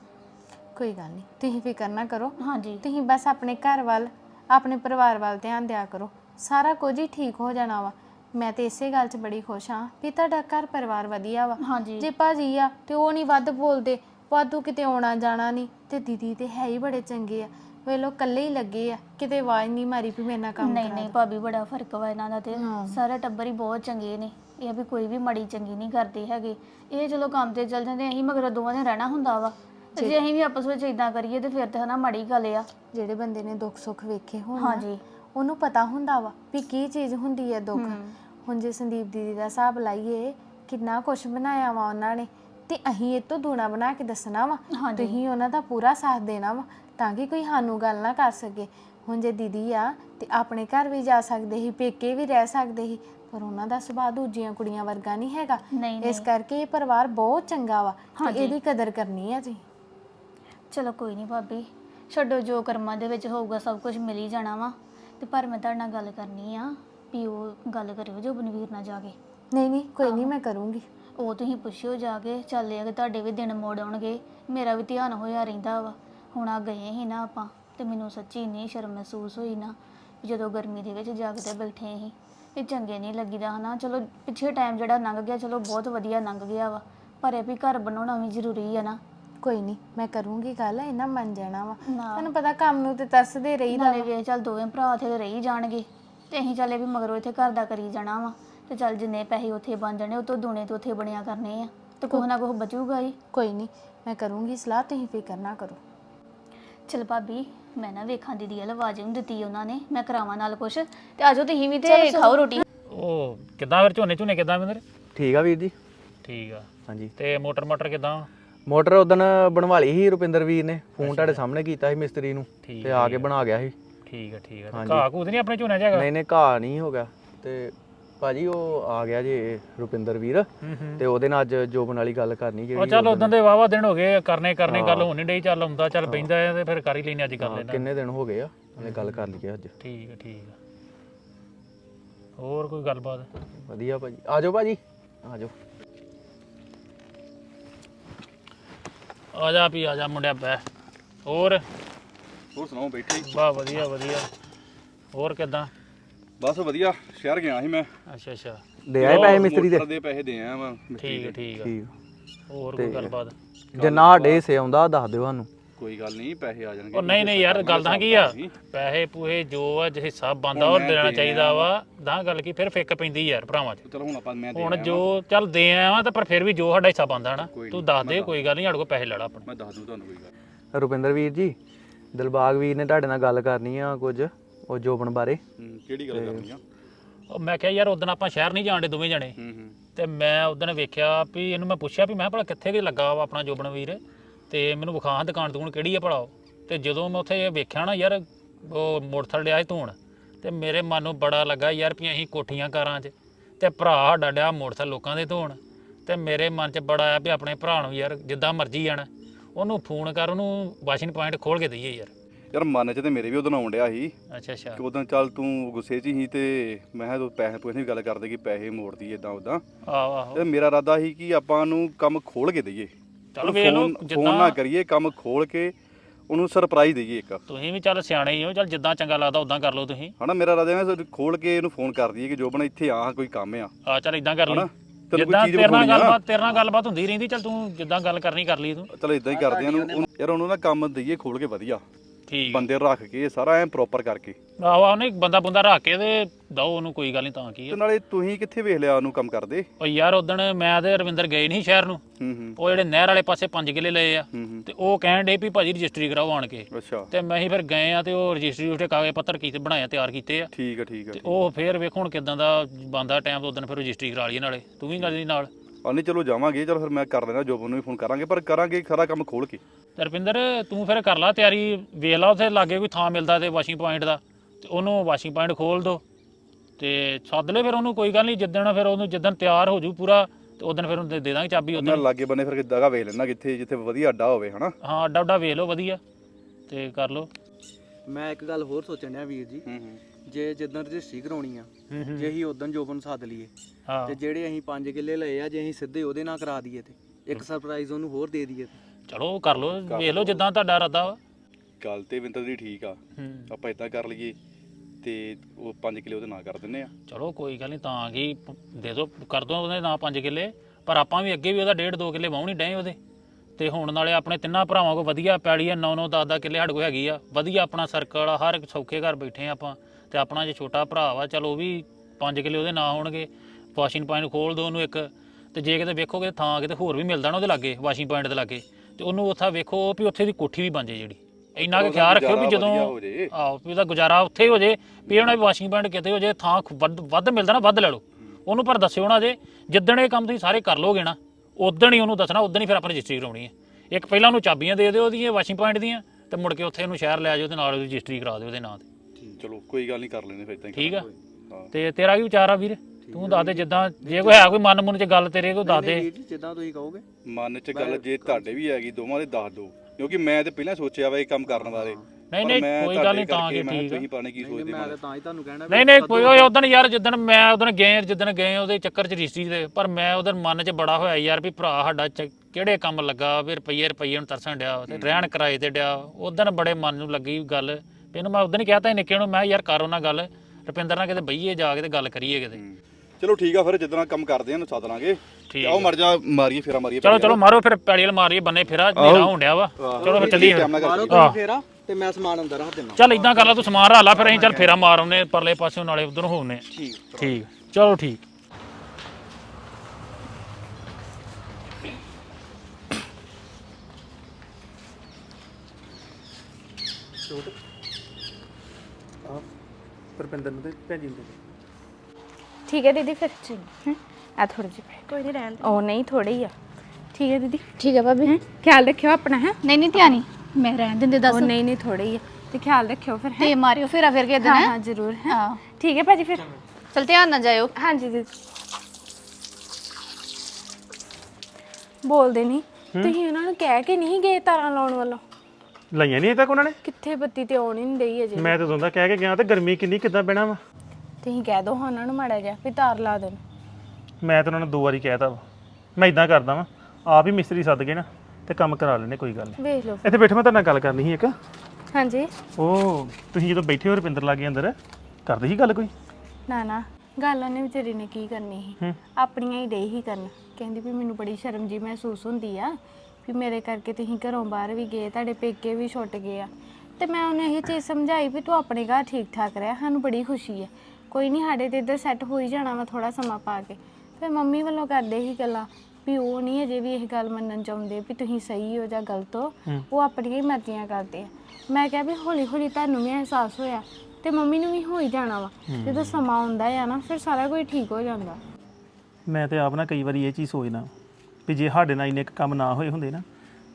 ਕੋਈ ਗੱਲ ਨਹੀਂ ਤੁਸੀਂ ਫਿਕਰ ਨਾ ਕਰੋ। ਹਾਂਜੀ। ਤੁਸੀਂ ਬਸ ਆਪਣੇ ਘਰ ਵੱਲ ਆਪਣੇ ਪਰਿਵਾਰ ਵੱਲ ਧਿਆਨ ਦਿਆ ਕਰੋ। ਸਾਰਾ ਕੁਝ ਹੀ ਠੀਕ ਹੋ ਜਾਣਾ ਵਾ। ਮੈਂ ਤੇ ਇਸੇ ਗੱਲ 'ਚ ਬੜੀ ਖੁਸ਼ ਹਾਂ ਵੀ ਤੁਹਾਡਾ ਘਰ ਪਰਿਵਾਰ ਵਧੀਆ ਵਾ। ਹਾਂਜੀ। ਜੇ ਭਾਜੀ ਆ ਤੇ ਉਹ ਨਹੀਂ ਵੱਧ ਬੋਲਦੇ ਵਾਧੂ ਕਿਤੇ ਆਉਣਾ ਜਾਣਾ ਨਹੀਂ ਤੇ ਦੀਦੀ ਤੇ ਹੈ ਹੀ ਬੜੇ ਚੰਗੇ ਆ। ਵੇਲੋ ਇਕੱਲੇ ਹੀ ਲੱਗੇ ਆ। ਕਿਤੇ ਆਵਾਜ਼ ਨਹੀਂ ਮਾਰੀ ਵੀ ਮੇਰੇ ਨਾਲ ਕੰਮ ਨਹੀਂ ਕਰਾ ਨਹੀਂ ਭਾਬੀ ਬੜਾ ਫ਼ਰਕ ਵਾ ਇਹਨਾਂ ਦਾ ਤੇ। ਹਾਂ। ਸਾਰਾ ਟੱਬਰ ਹੀ ਬਹੁਤ ਚੰਗੇ ਨੇ। ਇਹ ਵੀ ਕੋਈ ਵੀ ਮਾੜੀ ਚੰਗੀ ਨਹੀਂ ਕਰਦੇ ਹੈਗੇ। ਇਹ ਚਲੋ ਕੰਮ ਤੇ ਚੱਲ ਜਾਂਦੇ ਅਸੀਂ ਮਗਰ ਦੋਵਾਂ ਨੇ ਰਹਿਣਾ ਹੁੰਦਾ ਵਾ। ਤੇ ਜੇ ਅਸੀਂ ਵੀ ਆਪਸ ਵਿੱਚ ਇਦਾਂ ਕਰੀਏ ਤੇ ਫਿਰ ਤੇ ਹਨਾ ਮਾੜੀ ਗੱਲ ਆ। ਜਿਹੜੇ ਬੰਦੇ ਨੇ ਦੁੱਖ ਸੁੱਖ ਵੇਖੇ ਹੋਣ ਨਾ, ਹਾਂਜੀ। ਉਹਨੂੰ ਪਤਾ ਹੁੰਦਾ ਵਾ ਵੀ ਕੀ ਚੀਜ਼ ਹੁੰਦੀ ਹੈ ਦੁੱਖ। ਹੁਣ ਜੇ ਸੰਦੀਪ ਦੀਦੀ ਦਾ ਹਿਸਾਬ ਲਾਈਏ ਕਿੰਨਾ ਕੁਛ ਬਣਾਇਆ ਵਾ ਉਹਨਾਂ ਨੇ। ਤੇ ਅਸੀਂ ਇਹ ਤੋਂ ਦੂਣਾ ਬਣਾ ਕੇ ਦੱਸਣਾ ਵਾ। ਹਾਂਜੀ। ਤੁਸੀਂ ਉਹਨਾਂ ਦਾ ਪੂਰਾ ਸਾਥ ਦੇਣਾ ਵਾ। ਤਾਂ ਕਿ ਕੋਈ ਸਾਨੂੰ ਗੱਲ ਨਾ ਕਰ ਸਕੇ। ਹੁਣ ਜੇ ਦੀਦੀ ਆ ਤੇ ਆਪਣੇ ਘਰ ਵੀ ਜਾ ਸਕਦੇ ਸੀ ਪੇਕੇ ਵੀ ਰਹਿ ਸਕਦੇ ਸੀ ਪਰ ਉਹਨਾਂ ਦਾ ਸੁਭਾਅ ਦੂਜੀਆਂ ਕੁੜੀਆਂ ਵਰਗਾ ਨਹੀਂ ਹੈਗਾ। ਨਹੀਂ, ਇਸ ਕਰਕੇ ਇਹ ਪਰਿਵਾਰ ਬਹੁਤ ਚੰਗਾ ਵਾ ਤੇ ਇਹਦੀ ਕਦਰ ਕਰਨੀ ਆ ਜੀ। ਚਲੋ ਕੋਈ ਨਹੀਂ ਭਾਬੀ ਛੱਡੋ ਜੋ ਕਰਮਾਂ ਦੇ ਵਿੱਚ ਹੋਊਗਾ ਸਭ ਕੁਝ ਮਿਲ ਹੀ ਜਾਣਾ ਵਾ। ਤੇ ਪਰ ਮੈਂ ਤੁਹਾਡੇ ਨਾਲ ਗੱਲ ਕਰਨੀ ਆ ਵੀ ਉਹ ਗੱਲ ਕਰਿਓ ਜੋ ਬਨਵੀਰ ਨਾਲ ਜਾ ਕੇ। ਨਹੀਂ ਨਹੀਂ ਕੋਈ ਨਹੀਂ ਮੈਂ ਕਰੂੰਗੀ। ਉਹ ਤੁਸੀਂ ਪੁੱਛਿਓ ਜਾ ਕੇ ਚੱਲ ਇਹ ਆ ਕਿ ਤੁਹਾਡੇ ਵੀ ਦਿਨ ਮੋੜ ਆਉਣਗੇ ਮੇਰਾ ਵੀ ਧਿਆਨ ਹੋਇਆ ਰਹਿੰਦਾ ਵਾ। ਹੁਣ ਆ ਗਏ ਹੀ ਨਾ ਆਪਾਂ ਤੇ ਮੈਨੂੰ ਸੱਚੀ ਇੰਨੀ ਸ਼ਰਮ ਮਹਿਸੂਸ ਹੋਈ ਨਾ ਵੀ ਜਦੋਂ ਗਰਮੀ ਦੇ ਵਿੱਚ ਜਾਗਦੇ ਬੈਠੇ ਸੀ ਇਹ ਚੰਗੇ ਨਹੀਂ ਲੱਗੀਦਾ ਹਨਾ। ਚਲੋ ਪਿੱਛੇ ਟਾਈਮ ਜਿਹੜਾ ਲੰਘ ਗਿਆ ਚਲੋ ਬਹੁਤ ਵਧੀਆ ਲੰਘ ਗਿਆ ਵਾ ਪਰ ਇਹ ਵੀ ਘਰ ਬਣਾਉਣਾ ਵੀ ਜ਼ਰੂਰੀ ਆ ਨਾ। ਕੋਈ ਨਹੀਂ ਮੈਂ ਕਰੂੰਗੀ ਗੱਲ ਇਹਨਾਂ ਮੰਨ ਜਾਣਾ ਵਾ। ਨਾ। ਤੁਹਾਨੂੰ ਪਤਾ ਕੰਮ ਨੂੰ ਤੇ ਤਰਸਦੇ ਰਹੀਦਾ ਨਾਲੇ ਵੇ। ਚੱਲ ਦੋਵੇਂ ਭਰਾ ਉੱਥੇ ਰਹੀ ਜਾਣਗੇ ਤੇ ਅਸੀਂ ਚੱਲੇ ਵੀ ਮਗਰੋਂ ਇੱਥੇ ਘਰ ਦਾ ਕਰੀ ਜਾਣਾ ਵਾ ਤੇ ਚੱਲ ਜਿੰਨੇ ਪੈਸੇ ਉੱਥੇ ਬਣ ਜਾਣੇ ਉਹ ਤੋਂ ਦੁਨੇ ਤੇ ਉੱਥੇ ਬਣਿਆ ਕਰਨੇ ਆ ਤੇ ਕੁਛ ਨਾ ਕੁਛ ਬਚੂਗਾ ਹੀ। ਕੋਈ ਨਹੀਂ ਮੈਂ ਕਰੂੰਗੀ ਸਲਾਹ ਤੁਸੀਂ ਫਿਕਰ ਨਾ ਕਰੋ। ਚਲ ਭਾਬੀ ਮੈਂ ਨਾ ਵੇਖਾਂ ਦੀਦੀ ਵੱਲ ਆਵਾਜ਼ ਨੂੰ ਦਿੱਤੀ ਉਹਨਾਂ ਨੇ ਮੈਂ ਕਰਾਵਾਂ ਨਾਲ ਕੁਛ ਤੇ ਆਜੋ ਤੁਸੀਂ ਵੀ ਤੇ ਖਾਓ ਰੋਟੀ। ਉਹ ਕਿੱਦਾਂ ਫਿਰ ਝੋਨੇ ਝੋਨੇ ਕਿੱਦਾਂ ਵਿੰਦਰ ਠੀਕ ਆ ਵੀਰ ਜੀ। ਠੀਕ ਆ। ਹਾਂਜੀ। ਤੇ ਮੋਟਰ ਮਟਰ ਕਿੱਦਾਂ? ਮੋਟਰ ਉਦਣ ਬਣਵਾ ਲਈ ਸੀ ਰੁਪਿੰਦਰ ਵੀਰ ਨੇ ਫੋਨ ਤੁਹਾਡੇ ਸਾਹਮਣੇ ਕੀਤਾ ਸੀ ਮਿਸਤਰੀ ਨੂੰ ਠੀਕ ਤੇ ਆ ਕੇ ਬਣਾ ਗਿਆ ਸੀ। ਠੀਕ ਆ ਠੀਕ ਆ। ਤੇ ਘਾਹ ਕੂਦ ਨਹੀਂ ਆਪਣੇ ਝੋਨੇ 'ਚ ਹੈਗਾ? ਨਹੀਂ ਨਹੀਂ ਘਾਹ ਨਹੀਂ ਹੋ ਗਿਆ ਤੇ ਭਾਜੀ ਉਹ ਆ ਗਿਆ ਜੇ ਰੁਪਿੰਦਰ ਵੀਰ। ਤੇ ਉਹਦੇ ਨਾਲ ਅੱਜ ਜੋਬਨ ਵਾਲੀ ਗੱਲ ਕਰਨੀ ਉਹ ਜਿਹੜੀ ਚੱਲ ਉਦੋਂ ਦੇ ਵਾਵਾ ਦਿਨ ਹੋ ਗਏ ਕਰਨੇ ਕਰਨੇ ਗੱਲ ਹੋਣੀ ਡਈ ਚੱਲ ਹੁੰਦਾ ਚੱਲ ਬੈਂਦਾ ਤੇ ਫਿਰ ਕਰ ਹੀ ਲੈਨੇ ਅੱਜ ਕਰ ਲੈਣਾ ਕਿੰਨੇ ਦਿਨ ਹੋ ਗਏ ਆ? ਉਹਨੇ ਗੱਲ ਕਰ ਲਈ ਅੱਜ। ਠੀਕ ਆ ਠੀਕ ਆ। ਹੋਰ ਕੋਈ ਗੱਲਬਾਤ? ਵਧੀਆ ਭਾਜੀ। ਆ ਜਾਓ ਭਾਜੀ। ਆ ਜਾਓ। ਆ ਜਾ ਵੀ ਆ ਜਾ ਮੁੰਡਿਆ ਬੈ ਹੋਰ? ਹੋਰ ਸੁਣਾਓ ਬੈਠੇ ਵਾਹ ਵਧੀਆ ਵਧੀਆ। ਹੋਰ ਕਿਦਾਂ? ਬਸ ਵਧੀਆ ਸ਼ਹਿਰ ਗਿਆ ਸੀ ਮੈਂ। ਅੱਛਾ ਅੱਛਾ। ਦੇ ਆਏ ਪੈਸੇ ਮਿਸਤਰੀ ਦੇ? ਮੋਟਰ ਦੇ ਪੈਸੇ ਦੇ ਆਇਆ ਵਾ ਠੀਕ ਆ ਠੀਕ ਆ। ਠੀਕ ਹੋਰ ਕੋਈ ਗੱਲਬਾਤ? ਜਿੰਨਾ ਸਾਡੇ ਹਿੱਸੇ ਆਉਂਦਾ ਦੱਸ ਦਿਓ ਸਾਨੂੰ। ਕੋਈ ਗੱਲ ਨਹੀਂ ਪੈਸੇ ਆ ਜਾਣਗੇ। ਉਹ ਨਹੀਂ ਨਹੀਂ ਯਾਰ ਗੱਲ ਤਾਂ ਕੀ ਆ? ਪੈਸੇ ਪੂਹੇ ਜੋ ਆ ਜੇ ਹਿੱਸਾ ਬੰਦਾ ਉਹ ਦੇਣਾ ਚਾਹੀਦਾ ਵਾ ਤਾਂ ਗੱਲ ਕੀ ਫਿਰ ਫਿੱਕ ਪੈਂਦੀ ਯਾਰ ਭਰਾਵਾਂ 'ਚ। ਚਲੋ ਹੁਣ ਆਪਾਂ ਮੈਂ ਦੇ ਹੁਣ ਆਇਆ ਜੋ ਚੱਲ ਦੇ ਆਇਆ ਵਾਂ ਤਾਂ ਪਰ ਫਿਰ ਵੀ ਜੋ ਸਾਡਾ ਹਿੱਸਾ ਬੰਦਾ ਨਾ ਤੂੰ ਨੀ, ਦੱਸ ਦੇ ਕੋਈ ਗੱਲ ਨਹੀਂ ਸਾਡੇ ਕੋਲ ਪੈਸੇ ਲੜਾ ਆਪਣੇ। ਮੈਂ ਦੱਸ ਦੂੰ ਤੁਹਾਨੂੰ ਕੋਈ ਗੱਲ। ਰੁਪਿੰਦਰ ਵੀਰ ਜੀ ਦਿਲਬਾਗ ਵੀਰ ਨੇ ਤੁਹਾਡੇ ਨਾਲ ਗੱਲ ਕਰਨੀ ਆ ਕੁਝ। ਉਹ ਜੋਬਨ ਬਾਰੇ। ਹੂੰ, ਕਿਹੜੀ ਗੱਲ ਕਰਨੀ ਆ? ਉਹ ਮੈਂ ਕਿਹਾ ਯਾਰ ਉਦੋਂ ਆਪਾਂ ਸ਼ਹਿਰ ਨਹੀਂ ਜਾਣਦੇ ਦੋਵੇਂ ਜਣੇ। ਹੂੰ ਹੂੰ। ਤੇ ਮੈਂ ਉਦੋਂ ਵੇਖਿਆ ਵੀ ਇਹਨੂੰ ਮੈਂ ਪੁੱਛਿਆ ਵੀ ਮੈਂ ਭਲਾ ਕਿੱਥੇ ਕਿ ਲੱਗਾ ਵਾ ਆਪਣਾ ਜੋਬਨ ਵੀਰ। ਤੇ ਮੈਨੂੰ ਵਿਖਾ ਦੁਕਾਨ ਦੂਣ ਕਿਹੜੀ ਆ ਭਲਾ ਉਹ। ਤੇ ਜਦੋਂ ਮੈਂ ਉੱਥੇ ਵੇਖਿਆ ਨਾ ਯਾਰ ਉਹ ਮੋਟਰਸਾਈਕਲ ਡਿਆ ਸੀ ਧੋਣ। ਤੇ ਮੇਰੇ ਮਨ ਨੂੰ ਬੜਾ ਲੱਗਾ ਯਾਰ ਵੀ ਅਸੀਂ ਕੋਠੀਆਂ ਕਾਰਾਂ 'ਚ। ਤੇ ਭਰਾ ਸਾਡਾ ਡਿਆ ਮੋਟਰਸਾਈਕਲ ਲੋਕਾਂ ਦੇ ਧੋਣ। ਤੇ ਮੇਰੇ ਮਨ 'ਚ ਬੜਾ ਆਇਆ ਵੀ ਆਪਣੇ ਭਰਾ ਨੂੰ ਯਾਰ ਜਿੱਦਾਂ ਮਰਜ਼ੀ ਜਾਣ। ਉਹਨੂੰ ਫੋਨ ਕਰ ਉਹਨੂੰ ਵਾਸ਼ਿੰਗ ਪੁਆਇੰਟ ਖੋਲ ਕੇ ਦਈਏ ਯਾਰ। ਯਾਰ ਮਨ 'ਚ ਤੇ ਮੇਰੇ ਵੀ ਉਦੋਂ ਆਉਣ ਡਿਆ ਸੀ ਅੱਛਾ ਅੱਛਾ। ਕਿ ਉਦੋਂ ਚੱਲ ਤੂੰ ਗੁੱਸੇ 'ਚ ਹੀ ਤੇ ਮੈਂ ਕਿਹਾ ਤੂੰ ਪੈਸੇ ਪੂਸੇ ਦੀ ਗੱਲ ਕਰਦੇ ਕਿ ਪੈਸੇ ਮੋੜਦੀ ਇਦਾਂ ਉਦਾਂ ਆਹੋ ਆਹੋ। ਤੇ ਮੇਰਾ ਇਰਾਦਾ ਸੀ ਕਿ ਆਪਾਂ ਨੂੰ ਕੰਮ ਖੋਲ ਕੇ ਦਈਏ। ਚੱਲ ਵੇਖ ਲਓ ਫੋਨ ਨਾ ਜਿੱਦਾਂ ਕਰੀਏ ਕੰਮ ਖੋਲ ਕੇ ਉਹਨੂੰ ਸਰਪ੍ਰਾਈਜ਼ ਦਈਏ ਇੱਕ। ਤੁਸੀਂ ਵੀ ਚੱਲ ਸਿਆਣੇ ਹੀ ਹੋ ਚੱਲ ਜਿੱਦਾਂ ਚੰਗਾ ਲੱਗਦਾ ਉਦਾਂ ਕਰ ਲਓ ਤੁਸੀਂ। ਹਨਾ ਮੇਰਾ ਇਰਾਦਾ ਹੈ ਖੋਲ ਕੇ ਇਹਨੂੰ ਫੋਨ ਕਰ ਦਈਏ ਕਿ ਜੋਬਨ ਇੱਥੇ ਆ ਕੋਈ ਕੰਮ ਆ। ਆ ਚੱਲ ਇਦਾਂ ਕਰ ਲਈ। ਹਨਾ? ਤੈਨੂੰ ਕੋਈ ਜਿੱਦਾਂ ਚੀਜ਼ ਤੇਰੇ ਨਾਲ ਵਿਖਾਉਣੀ ਆ। ਗੱਲਬਾਤ ਤੇਰੇ ਨਾਲ ਗੱਲਬਾਤ ਹੁੰਦੀ ਰਹਿੰਦੀ ਚੱਲ ਤੂੰ ਜਿੱਦਾਂ ਗੱਲ ਕਰਨੀ ਕਰ ਲਈ ਤੂੰ। ਚਲੋ ਇਦਾਂ ਹੀ ਕਰਦੇ ਆ ਉਹਨੂੰ- ਯਾਰ ਉਹਨੂੰ ਨਾ ਕੰਮ ਦਈਏ ਖੋਲ ਕੇ ਵਧੀਆ। ਠੀਕ। ਬੰਦੇ ਰੱਖ ਕੇ ਸਾਰਾ ਐ ਪ੍ਰੋਪਰ ਕਰਕੇ। ਆਹੋ ਨਹੀਂ ਬੰਦਾ ਬੰਦਾ ਰੱਖ ਕੇ ਤੇ ਦਓ ਉਹਨੂੰ ਕੋਈ ਗੱਲ ਨਹੀਂ ਤਾਂ ਕੀ ਤੇ ਆ ਨਾਲੇ ਤੁਸੀਂ ਕਿੱਥੇ ਵੇਖ ਲਿਆ ਉਹਨੂੰ ਕੰਮ ਕਰਦੇ? ਉਹ ਯਾਰ ਉਦਣ ਮੈਂ ਤੇ ਰਵਿੰਦਰ ਗਏ ਨਹੀਂ ਸ਼ਹਿਰ ਨੂੰ। ਹੂੰ ਹੂੰ। ਉਹ ਜਿਹੜੇ ਨਹਿਰ ਵਾਲੇ ਪਾਸੇ 5 ਕਿੱਲੇ ਲਏ ਆ। ਹੂੰ ਹੂੰ। ਤੇ ਉਹ ਕਹਿਣ ਡੇ ਵੀ ਭਾਜੀ ਰਜਿਸਟਰੀ ਕਰਾਓ ਆਣ ਕੇ। ਅੱਛਾ। ਤੇ ਮੈਂ ਹੀ ਫਿਰ ਗਏ ਆ ਤੇ ਉਹ ਰਜਿਸਟਰੀ ਉੱਤੇ ਕਾਗਜ਼ ਪੱਤਰ ਕੀਤੇ ਬਣਾਏ ਤਿਆਰ ਕੀਤੇ ਆ। ਠੀਕ ਆ ਠੀਕ ਆ ਤੇ ਉਹ ਫਿਰ ਵੇਖੋ ਹੁਣ ਕਿਦਾਂ ਦਾ ਬੰਦਾ ਟਾਈਮ ਤੋਂ ਉਦੋਂ ਫਿਰ ਰਜਿਸਟਰੀ ਕਰਾ ਲਈਏ ਨਾਲੇ। ਤੂੰ ਵੀ ਗੱਲ ਦੀ ਨਾਲ। ਆ ਨਹੀਂ ਚਲੋ ਜਾਵਾਂਗੇ ਚਲ ਫਿਰ ਮੈਂ ਕਰ ਲੈਣਾ ਜੋਬਨ ਨੂੰ ਵੀ ਫੋਨ ਕਰਾਂਗੇ ਪਰ ਕਰਾਂਗੇ ਖਰਾ ਕੰਮ ਖੋਲ ਕੇ। ਤੇ ਰੁਪਿੰਦਰ ਤੂੰ ਫਿਰ ਕਰ ਲਾ ਤਿਆਰੀ ਵੇਖ ਲਾ ਉੱਥੇ ਲਾਗੇ ਕੋਈ ਥਾਂ ਮਿਲਦਾ ਤੇ ਵਾਸ਼ਿੰਗ ਪੁਆਇੰਟ ਦਾ ਤੇ ਉਹਨੂੰ ਵਾਸ਼ਿੰਗ ਪੁਆਇੰਟ ਖੋਲ ਦੋ ਤੇ ਸੱਦ ਲੈ ਫਿਰ ਉਹਨੂੰ ਕੋਈ ਗੱਲ ਨਹੀਂ ਜਿੱਦਣ ਫਿਰ ਉਹਨੂੰ ਜਿੱਦਣ ਤਿਆਰ ਹੋ ਜੂ ਪੂਰਾ ਤੇ ਉਦੋਂ ਫਿਰ ਉਹਨੂੰ ਦੇ ਦੇ ਦਾਂਗੇ ਚਾਬੀ ਉਹਨਾਂ ਉਦੋਂ ਲਾਗੇ ਬੰਨੇ ਫਿਰ ਜਗ੍ਹਾ ਵੇਖ ਲੈਣਾ ਕਿੱਥੇ ਜਿੱਥੇ ਵਧੀਆ ਅੱਡਾ ਹੋਵੇ ਹਨਾ? ਹਾਂ ਅੱਡਾ ਅੱਡਾ ਵੇਖ ਲਓ ਵਧੀਆ ਤੇ ਕਰ ਲਓ। ਮੈਂ ਇੱਕ ਗੱਲ ਹੋਰ ਸੋਚਣ ਡਿਆ ਵੀਰ ਜੀ। ਹੂੰ ਹੂੰ। ਜੇ ਜਿੱਦਾਂ ਰਜਿਸਟਰੀ ਕਰਾਉਣੀ ਆ ਜੇ ਅਸੀਂ ਉਦੋਂ ਜੋਬਨ ਸੱਦ ਲਈਏ ਹਾਂ। ਤੇ ਜਿਹੜੇ ਅਸੀਂ 5 ਕਿੱਲੇ ਲਏ ਆ ਜੇ ਅਸੀਂ ਸਿੱਧੇ ਉਹਦੇ ਨਾਲ ਕਰਾ ਦਈਏ ਤੇ ਇੱਕ ਸਰਪ੍ਰਾਈਜ਼ ਉਹਨੂੰ ਹੋਰ ਦੇ ਦਈਏ ਤੇ। ਚਲੋ ਕਰ ਲਓ ਵੇਖ ਲਓ ਜਿੱਦਾਂ ਤੁਹਾਡਾ ਇਰਾਦਾ ਵਾ। ਗੱਲ ਤੇ ਵਿੰਦਰ ਦੀ ਠੀਕ ਆ। ਹੂੰ। ਆਪਾਂ ਇਦਾਂ ਕਰ ਲਈਏ ਤੇ ਉਹ 5 ਕਿਲੋ ਉਹਦੇ ਨਾਂ ਕਰ ਦਿੰਨੇ ਆ। ਚਲੋ ਕੋਈ ਗੱਲ ਨਹੀਂ ਤਾਂ ਕੀ ਪ- ਦੇ ਦੋ ਕਰ ਦੋ ਉਹਦੇ ਨਾਂ 5 ਕਿੱਲੇ। ਪਰ ਆਪਾਂ ਵੀ ਅੱਗੇ ਵੀ ਉਹਦਾ ਡੇਢ 2 ਕਿੱਲੇ ਵਾਹੁਣੀ ਡਏ ਉਹਦੇ। ਤੇ ਹੁਣ ਨਾਲੇ ਆਪਣੇ ਤਿੰਨਾਂ ਭਰਾਵਾਂ ਕੋ ਵਧੀਆ ਪੈੜੀ ਆ 9 9 10 10 ਕਿੱਲੇ ਸਾਡੇ ਕੋ ਹੈਗੀ ਆ। ਵਧੀਆ ਆਪਣਾ ਸਰਕਲ ਆ ਹਰ ਇੱਕ ਸੌਖੇ ਘਰ ਬੈਠੇ ਆ ਆਪਾਂ। ਤੇ ਆਪਣਾ ਜੇ ਛੋਟਾ ਭਰਾ ਵਾ ਚਲ ਉਹ ਵੀ 5 ਕਿੱਲੇ ਉਹਦੇ ਨਾਂ ਹੋਣਗੇ। ਵਾਸ਼ਿੰਗ ਪੁਆਇੰਟ ਖੋਲ ਦੋ ਉਹਨੂੰ ਇੱਕ। ਤੇ ਜੇ ਕਿਤੇ ਵੇਖੋਗੇ ਥਾਂ ਕਿਤੇ ਹੋਰ ਵੀ ਮਿਲਦਾ ਨਾ ਉਹਦੇ ਲਾਗੇ ਵਾਸ਼ਿੰਗ ਪੁਆਇੰਟ ਦੇ ਲਾਗੇ। ਤੇ ਉਹਨੂੰ ਉੱਥਾ ਵੇਖੋ ਵੀ ਉੱਥੇ ਦੀ ਕੋਠੀ ਵੀ ਬਣ ਜੇ ਜਿਹੜੀ। ਇੰਨਾ ਕੁ ਖਿਆਲ ਰੱਖਿਓ ਵੀ ਜਦੋਂ। ਆਹੋ ਵੀ ਉਹਦਾ ਗੁਜ਼ਾਰਾ ਉੱਥੇ ਹੋ ਜੇ ਵੀ ਉਹਨਾਂ ਦੀ ਵਾਸ਼ਿੰਗ ਪੁਆਇੰਟ ਕਿਤੇ ਹੋ ਜੇ ਥਾਂ ਵੱਧ ਵੱਧ ਮਿਲਦਾ ਨਾ ਵੱਧ ਲੈ ਲਓ। ਉਹਨੂੰ ਪਰ ਦੱਸਿਓ ਨਾ ਜੇ ਜਿੱਦਣ ਇਹ ਕੰਮ ਤੁਸੀਂ ਸਾਰੇ ਕਰ ਲੋਗੇ ਨਾ ਉਦਣ ਹੀ ਉਹਨੂੰ ਦੱਸਣਾ ਉਦਣ ਹੀ ਫਿਰ ਆਪਾਂ ਰਜਿਸਟਰੀ ਕਰਾਉਣੀ ਹੈ। ਇੱਕ ਪਹਿਲਾਂ ਉਹਨੂੰ ਚਾਬੀਆਂ ਦੇ ਦਿਓ ਉਹਦੀਆਂ ਵਾਸ਼ਿੰਗ ਪੁਆਇੰਟ ਦੀਆਂ ਤੇ ਮੁੜ ਕੇ ਉੱਥੇ ਉਹਨੂੰ ਸ਼ਹਿਰ ਲੈ ਜਾਓ ਤੇ ਨਾਲ ਉਹਦੀ ਰਜਿਸਟਰੀ ਕਰਾ ਦਿਓ ਉਹਦੇ ਨਾਂ ਤੇ। ਚਲੋ ਕੋਈ ਗੱਲ ਨਹੀਂ ਕਰ ਲੈਣੇ ਫਿਰ ਹੀ ਠੀਕ ਆ? ਤੇ ਤੇਰਾ ਕੀ ਵਿਚਾਰ ਆ ਵੀਰ? ਤੂੰ ਦੱਸ ਦੇ ਜਿੱਦਾਂ ਜੇ ਕੋਈ ਹੈ ਕੋਈ ਮਨ ਮੁਨ ਚ ਗੱਲ ਤੇਰੇ ਕੋਈ ਦੱਸ ਦੇ। ਵੀਰ ਜੀ ਜਿੱਦਾਂ ਤੁਸੀਂ ਕਹੋਗੇ। ਮਨ 'ਚ ਗੱਲ ਜੇ ਤੁਹਾਡੇ ਵੀ ਹੈਗੀ ਦੋਵਾਂ ਦੇ ਦੱਸ ਦਿਓ। ਕਿਉਂਕਿ ਮੈਂ ਤੇ ਪਹਿਲਾਂ ਸੋਚਿਆ ਵਾ ਇਹ ਕੰਮ ਕਰਨ ਬਾਰੇ। ਨਹੀਂ ਪਰ ਨਹੀਂ ਮੈਂ ਕੋਈ ਗੱਲ ਨਹੀਂ ਤਾਂ ਕਿ ਠੀਕ ਤੁਸੀਂ ਕੀ ਸੋਚਦੇ ਮੈਂ ਤਾਂ ਤਾਂ ਹੀ ਤੁਹਾਨੂੰ ਕਹਿਣਾ ਨਹੀਂ ਨਹੀਂ ਕੋਈ ਉਹ ਉਦੋਂ ਯਾਰ ਜਿੱਦਣ ਮੈਂ ਉਦੋਂ ਗਏ ਜਿੱਦਣ ਗਏ ਉਹਦੇ ਚੱਕਰ ਚ ਰਿਸ਼ਤੀ ਦੇ ਪਰ ਮੈਂ ਉਦੋਂ ਮਨ ਚ ਬੜਾ ਹੋਇਆ ਯਾਰ ਵੀ ਭਰਾ ਸਾਡਾ ਕਿਹੜੇ ਕੰਮ ਲੱਗਾ ਵੀ ਰੁਪਈਏ ਰੁਪਈਏ ਨੂੰ ਤਰਸਣ ਡਿਆ ਤੇ ਰਹਿਣ ਕਿਰਾਏ ਤੇ ਡਿਆ ਉਦੋਂ ਬੜੇ ਮਨ ਨੂੰ ਲੱਗੀ ਗੱਲ। ਇਹਨੂੰ ਮੈਂ ਉਦੋਂ ਹੀ ਕਹਿਤਾ ਨਿੱਕੇ ਨੂੰ ਮੈਂ ਯਾਰ ਕਰ ਉਹਨਾਂ ਗੱਲ। ਰੁਪਿੰਦਰ ਨਾਲ ਕਿਤੇ ਬਈਏ ਜਾ ਕੇ ਤੇ ਗੱਲ ਕਰੀਏ ਕਿਤੇ। ਚਲੋ ਠੀਕ ਆ ਫਿਰ ਜਿੱਦਣ ਕੰਮ ਕਰਦੇ ਆ ਨੂੰ ਸੱਦ ਲਾਂਗੇ ਠੀਕ ਆਓ ਮਰ ਜਾ ਮਾਰੀਏ ਫੇਰਾ ਮਾਰੀਏ ਚਲੋ ਚਲੋ ਮਾਰੋ ਫਿਰ ਪੈੜੀ ਵਾਲ ਮਾਰੀਏ ਬੰਨੇ ਫਿਰਾ ਹਨੇਰਾ ਹੋਣ ਡਿਆ ਵਾ। ਚਲੋ ਫਿਰ ਚੱਲੀਏ। ਮਾਰੋ। ਤੁਸੀਂ ਫੇਰਾ ਤੇ ਮੈਂ ਸਮਾਨ ਅੰਦਰ ਰੱਖ ਦਿੰਦਾ। ਚੱਲ ਇਦਾਂ ਕਰ ਲਾ ਤੂੰ ਸਮਾਨ ਰੱਖ ਲਾ ਫਿਰ ਅਸੀਂ ਚੱਲ ਫੇਰਾ ਮਾਰ ਆਉਨੇ ਪਰਲੇ ਪਾਸਿਓਂ ਨਾਲੇ ਉਧਰ ਹੋਣੇ ਠੀਕ ਠੀਕ। ਚਲੋ ਠੀਕ। ਪਰਪਿੰਦਰ ਨੂੰ ਤੇ ਭੇਜੀ ਨੂੰ। ਠੀਕ ਹੈ ਦੀਦੀ ਫਿਰ ਹੈਂ? ਆ ਥੋੜੇ ਜਿਹੇ ਕੋਈ ਨਹੀਂ ਰਹਿਣ ਉਹ ਨਹੀਂ ਥੋੜੇ ਹੀ ਆ ਠੀਕ ਹੈ ਦੀਦੀ ਠੀਕ ਹੈ ਭਾਬੀ ਖਿਆਲ ਰੱਖਿਓ ਆਪਣਾ ਹੈ ਨਹੀਂ ਨਹੀਂ ਧਿਆਨੀ ਮੈਂ ਰਹਿਣ ਦਿੰਦੇ ਦੱਸ ਉਹ ਨਹੀਂ ਨਹੀਂ ਥੋੜੇ ਹੀ ਆ ਤੇ ਖਿਆਲ ਰੱਖਿਓ ਫਿਰ ਹੈਂ? ਤੇ ਮਾਰਿਓ ਫੇਰਾ ਫਿਰ ਕੇ ਦਿਨ ਹਾਂ ਹੈ ਹਾਂ ਜ਼ਰੂਰ ਹੈਂ? ਹਾਂ ਠੀਕ ਹੈ ਭਾਜੀ ਫਿਰ ਚਲ ਧਿਆਨ ਨਾਲ ਜਾਇਓ ਹਾਂਜੀ ਦੀਦੀ ਬੋਲਦੇ ਨਹੀਂ ਤੁਸੀਂ ਉਹਨਾਂ ਨੂੰ ਕਹਿ ਕੇ ਨਹੀਂ ਗਏ ਤਾਰਾਂ ਲਾਉਣ ਵੱਲੋਂ ਲਈਆਂ ਨਹੀਂ ਤੱਕ ਉਹਨਾਂ ਨੇ ਕਿੱਥੇ ਬੱਤੀ ਤੇ ਆਉਣ ਹੀ ਨਹੀਂ ਡਈ ਅਜੇ ਮੈਂ ਤਾਂ ਦੋਂਦਾ ਕਹਿ ਕੇ ਗਿਆ ਤੇ ਗਰਮੀ ਕਿੰਨੀ ਕਿੱਦਾਂ ਪੈਣਾ ਵਾ ਤੁਸੀਂ ਕਹਿ ਦੋ ਉਹਨਾਂ ਨੂੰ ਮਾੜਾ ਜਿਹਾ ਵੀ ਤਾਰ ਲਾ ਦੇਣ। ਮੈਂ ਤਾਂ ਉਹਨਾਂ ਨੂੰ ਦੋ ਵਾਰੀ ਕਹਿਤਾ ਵਾ। ਮੈਂ ਇਦਾਂ ਕਰਦਾ ਵਾਂ ਆਪ ਹੀ ਮਿਸਤਰੀ ਸੱਦ ਕੇ ਨਾ ਤੇ ਕੰਮ ਕਰਾ ਲੈਣੇ ਕੋਈ ਗੱਲ ਨਹੀਂ। ਵੇਖ ਲਓ। ਇੱਥੇ ਬੈਠੋ ਮੈਂ ਤੁਹਾਡੇ ਨਾਲ ਗੱਲ ਕਰਨੀ ਸੀ ਇੱਕ। ਹਾਂਜੀ। ਉਹ ਤੁਸੀਂ ਜਦੋਂ ਬੈਠੇ ਹੋ ਰੁਪਿੰਦਰ ਲਾਗੇ ਅੰਦਰ ਕਰਦੇ ਸੀ ਗੱਲ ਕੋਈ? ਨਾ ਨਾ ਗੱਲ ਉਹਨੇ ਵਿਚਾਰੀ ਨੇ ਕੀ ਕਰਨੀ ਸੀ? ਆਪਣੀਆਂ ਹੀ ਡੇ ਹੀ ਕਰਨ। ਕਹਿੰਦੀ ਵੀ ਮੈਨੂੰ ਬੜੀ ਸ਼ਰਮ ਜੀ ਮਹਿਸੂਸ ਹੁੰਦੀ ਆ ਵੀ ਮੇਰੇ ਕਰਕੇ ਤੁਸੀਂ ਘਰੋਂ ਬਾਹਰ ਵੀ ਗਏ ਤੁਹਾਡੇ ਪੇਕੇ ਵੀ ਛੁੱਟ ਗਏ ਆ। ਤੇ ਮੈਂ ਉਹਨੂੰ ਇਹ ਚੀਜ਼ ਸਮਝਾਈ ਵੀ ਤੂੰ ਆਪਣੇ ਘਰ ਠੀਕ ਠਾਕ ਰਹਿ ਸਾਨੂੰ ਬੜੀ ਖੁਸ਼ੀ ਹੈ ਕੋਈ ਨਹੀਂ ਸਾਡੇ ਤੇ ਇੱਧਰ ਸੈੱਟ ਹੋ ਹੀ ਜਾਣਾ ਵਾ ਥੋੜਾ ਸਮਾਂ ਪਾ ਕੇ। ਫਿਰ ਮੰਮੀ ਵੱਲੋਂ ਕਰਦੇ ਹੀ ਗੱਲਾਂ ਵੀ ਉਹ ਨਹੀਂ ਅਜੇ ਵੀ ਇਹ ਗੱਲ ਮੰਨਣ ਚਾਹੁੰਦੇ ਵੀ ਤੁਸੀਂ ਸਹੀ ਹੋ ਜਾਂ ਗਲਤ ਹੋ। ਉਹ ਆਪਣੀਆਂ ਹੀ ਮਰਜ਼ੀਆਂ ਕਰਦੇ ਆ। ਮੈਂ ਕਿਹਾ ਵੀ ਹੌਲੀ ਹੌਲੀ ਤੁਹਾਨੂੰ ਵੀ ਅਹਿਸਾਸ ਹੋਇਆ ਤੇ ਮੰਮੀ ਨੂੰ ਵੀ ਹੋ ਹੀ ਜਾਣਾ ਵਾ। ਜਦੋਂ ਸਮਾਂ ਆਉਂਦਾ ਆ ਨਾ ਫਿਰ ਸਾਰਾ ਕੁਝ ਠੀਕ ਹੋ ਜਾਂਦਾ। ਮੈਂ ਤੇ ਆਪ ਨਾ ਕਈ ਵਾਰੀ ਇਹ ਚੀਜ਼ ਸੋਚਦਾ ਵੀ ਜੇ ਸਾਡੇ ਨਾਲ ਇੰਨੇ ਕੁ ਕੰਮ ਨਾ ਹੋਏ ਹੁੰਦੇ ਨਾ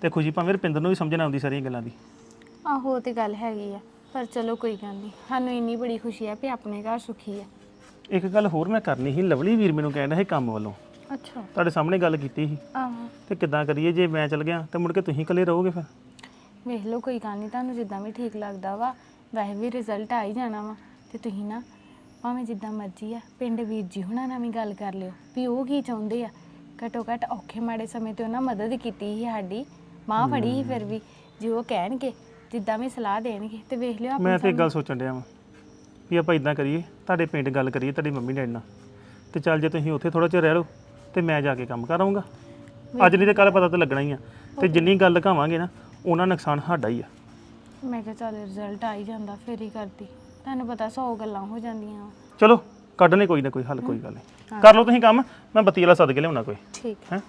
ਤੇ ਖੁਸ਼ੀ ਭਾਵੇਂ ਰੁਪਿੰਦਰ ਨੂੰ ਵੀ ਸਮਝਣਾ ਆਉਂਦੀ ਸਾਰੀਆਂ ਗੱਲਾਂ ਦੀ। ਆਹੋ ਉਹ ਤੇ ਗੱਲ ਹੈਗੀ ਆ। ਪਰ ਚਲੋ ਕੋਈ ਗੱਲ ਨਹੀਂ। ਸਾਨੂੰ ਇੰਨੀ ਬੜੀ ਖੁਸ਼ੀ ਆ ਵੀ ਆਪਣੇ ਘਰ ਸੁਖੀ ਆ ਇੱਕ ਗੱਲ ਹੋਰ ਮੈਂ ਕਰਨੀ ਸੀ। ਲਵਲੀ ਵੀਰ ਮੈਨੂੰ ਕਹਿਣਾ ਸੀ ਕੰਮ ਵੱਲੋਂ। ਅੱਛਾ। ਤੁਹਾਡੇ ਸਾਹਮਣੇ ਗੱਲ ਕੀਤੀ ਸੀ। ਆਹੋ। ਤੇ ਕਿੱਦਾਂ ਕਰੀਏ? ਜੇ ਮੈਂ ਚਲ ਗਿਆ ਤੇ ਮੁੜ ਕੇ ਤੁਸੀਂ ਇਕੱਲੇ ਰਹੋਗੇ ਫਿਰ? ਵੇਖ ਲਓ ਕੋਈ ਗੱਲ ਨਹੀਂ। ਤੁਹਾਨੂੰ ਜਿੱਦਾਂ ਵੀ ਠੀਕ ਲੱਗਦਾ ਵਾ ਵੈਸੇ ਵੀ ਰਿਜ਼ਲਟ ਆ ਹੀ ਜਾਣਾ ਵਾ। ਤੇ ਤੁਸੀਂ ਨਾ ਭਾਵੇਂ ਜਿੱਦਾਂ ਮਰਜ਼ੀ ਆ ਪਿੰਡ ਵੀਰ ਜੀ ਹੁਣਾਂ ਨਾਲ ਵੀ ਗੱਲ ਕਰ ਲਿਓ ਵੀ ਉਹ ਕੀ ਚਾਹੁੰਦੇ ਆ। ਘਟੋ ਘੱਟ ਔਖੇ ਮਾੜੇ ਸਮੇਂ ਤੇ ਉਹਨਾਂ ਮਦਦ ਕੀਤੀ ਸੀ ਸਾਡੀ। ਮਾਂ ਫੜੀ ਸੀ ਫਿਰ ਵੀ। ਜੇ ਉਹ ਕਹਿਣਗੇ ਜਿੱਦਾਂ ਵੀ ਸਲਾਹ ਦੇਣਗੇ ਤੇ ਵੇਖ ਲਿਓ ਮੈਂ ਤੇ ਇੱਕ ਗੱਲ ਸੋਚਣ ਡਿਆ ਵਾਂ ਵੀ ਆਪਾਂ ਇਦਾਂ ਕਰੀਏ ਤੁਹਾਡੇ ਪਿੰਡ ਗੱਲ ਕਰੀਏ ਤੁਹਾਡੀ ਮੰਮੀ ਡੈਡੀ ਨਾਲ। ਤੇ ਚੱਲ ਜੇ ਤੁਸੀਂ ਉੱਥੇ ਥੋੜਾ ਚਿਰ ਰਹਿ ਲਓ ਤੇ ਮੈਂ ਜਾ ਕੇ ਕੰਮ ਕਰਾਂਗਾ ਅੱਜ ਨਹੀਂ ਤੇ ਕੱਲ ਪਤਾ ਤਾਂ ਲੱਗਣਾ ਹੀ ਆ। ਤੇ ਜਿੰਨੀ ਗੱਲ ਲਗਾਵਾਂਗੇ ਨਾ ਉਹਨਾਂ ਨੁਕਸਾਨ ਸਾਡਾ ਹੀ ਆ। ਮੈਂ ਕਿਹਾ ਚੱਲ ਰਿਜ਼ਲਟ ਆ ਹੀ ਜਾਂਦਾ ਫਿਰ ਹੀ ਕਰਦੀ। ਤੁਹਾਨੂੰ ਪਤਾ 100 ਗੱਲਾਂ ਹੋ ਜਾਂਦੀਆਂ। ਚਲੋ ਕੱਢਨੇ ਕੋਈ ਨਾ ਕੋਈ ਹੱਲ ਕੋਈ ਗੱਲ ਨਹੀਂ। ਕਰ ਲਓ ਤੁਸੀਂ ਕੰਮ ਮੈਂ ਬੱਤੀ ਵਾਲਾ ਸੱਦ ਕੇ ਲਿਆਉਣਾ ਕੋਈ। ਠੀਕ। ਹੈ?